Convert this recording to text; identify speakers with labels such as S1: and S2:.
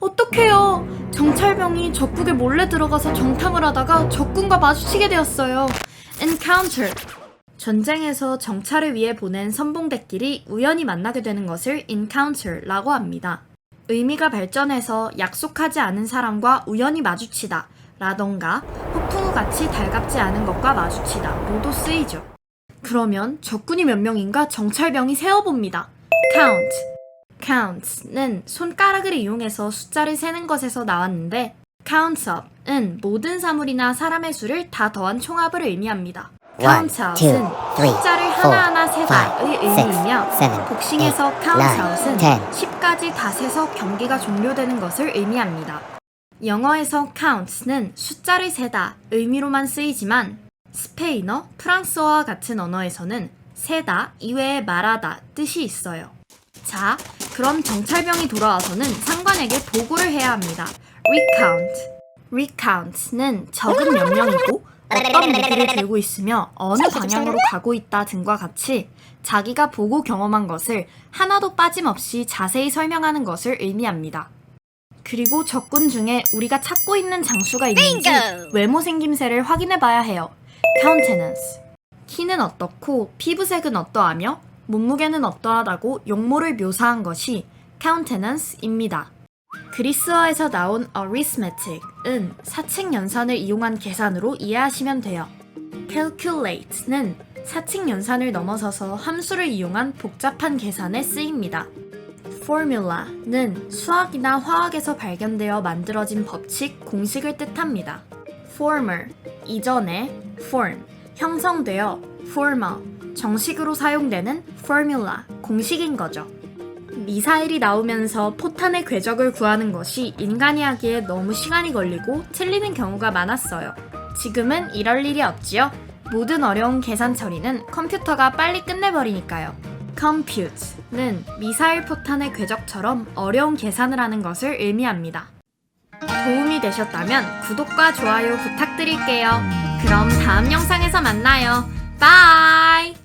S1: 어떡해요. 정찰병이 적국에 몰래 들어가서 정탐을 하다가 적군과 마주치게 되었어요. Encounter. 전쟁에서 정찰을 위해 보낸 선봉대끼리 우연히 만나게 되는 것을 encounter라고 합니다. 의미가 발전해서 약속하지 않은 사람과 우연히 마주치다 라던가 폭풍우 같이 달갑지 않은 것과 마주치다 모두 쓰이죠. 그러면 적군이 몇 명인가 정찰병이 세어봅니다. count. Count는 손가락을 이용해서 숫자를 세는 것에서 나왔는데 count up은 모든 사물이나 사람의 수를 다 더한 총합을 의미합니다.
S2: One,
S1: count
S2: two,
S1: out은
S2: three,
S1: 숫자를 하나하나 세다의 의미이며 복싱에서
S2: eight,
S1: count
S2: nine,
S1: out은
S2: ten.
S1: 10까지 다 세서 경기가 종료되는 것을 의미합니다. 영어에서 count는 숫자를 세다 의미로만 쓰이지만 스페인어, 프랑스어와 같은 언어에서는 세다 이외에 말하다 뜻이 있어요. 자, 그럼 정찰병이 돌아와서는 상관에게 보고를 해야 합니다. recount. recount는 적은 몇 명이고 어떤 무기를 들고 있으며 어느 방향으로 가고 있다 등과 같이 자기가 보고 경험한 것을 하나도 빠짐없이 자세히 설명하는 것을 의미합니다. 그리고 적군 중에 우리가 찾고 있는 장수가 있는지 외모 생김새를 확인해 봐야 해요. countenance. 키는 어떻고 피부색은 어떠하며 몸무게는 어떠하다고 용모를 묘사한 것이 countenance입니다. 그리스어에서 나온 arithmetic은 사칙 연산을 이용한 계산으로 이해하시면 돼요. calculate는 사칙 연산을 넘어서서 함수를 이용한 복잡한 계산에 쓰입니다. formula는 수학이나 화학에서 발견되어 만들어진 법칙, 공식을 뜻합니다. former, 이전에 form, 형성되어 formal, 정식으로 사용되는 formula, 공식인 거죠. 미사일이 나오면서 포탄의 궤적을 구하는 것이 인간이 하기에 너무 시간이 걸리고 틀리는 경우가 많았어요. 지금은 이럴 일이 없지요. 모든 어려운 계산 처리는 컴퓨터가 빨리 끝내버리니까요. compute는 미사일 포탄의 궤적처럼 어려운 계산을 하는 것을 의미합니다. 도움이 되셨다면 구독과 좋아요 부탁드릴게요. 그럼 다음 영상에서 만나요. 바이!